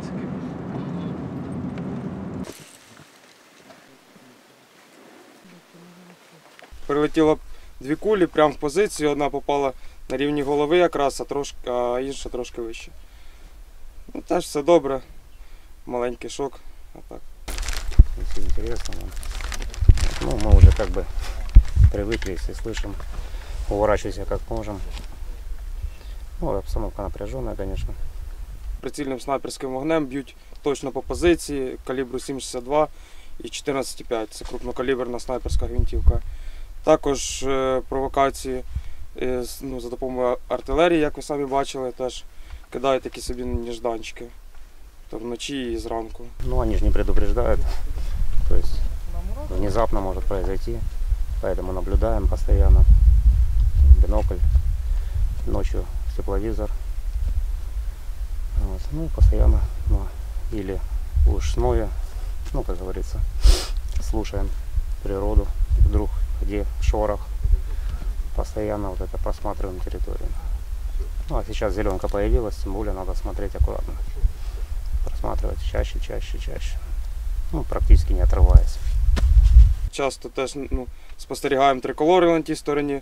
принципі. Прилетіло дві кулі прямо в позицію, одна попала на рівні голови якраз, а трошки, а інша трошки вище. Ну, Теж все добре, маленький шок. А так. Все интересно. Ну, мы уже как бы привыкли, если слышим, уворачиваемся как можем. Ну, обстановка напряженная, конечно. Прицільним снайперським вогнем б'ють точно по позиції калібру 7,62 і 14,5. Це крупнокаліберна снайперська гвинтівка. Також е, провокації е, ну, за допомогою артилерії, як ви самі бачили, теж кидають такі собі нежданчики. То вночі і зранку. Ну, они же не предупреждают. То внезапно может произойти. Поэтому наблюдаем постоянно. Бинокль. Ночью тепловизор. Вот. Ну, и постоянно ну, или ушное, ну, как говорится, слушаем природу. Вдруг где шорох. Постоянно вот это просматриваем территорию. Ну, а сейчас зеленка появилась, тем более надо смотреть аккуратно. Просматривать чаще, чаще, чаще. Ну, практически не отрываясь. Часто теж ну, спостерігаємо триколори на тій стороні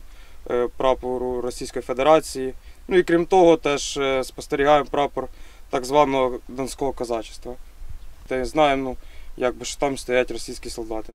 е, прапору Російської Федерації. Ну і крім того, теж е, спостерігаємо прапор так званого Донського козачества. Та й знаємо, ну, якби що там стоять російські солдати.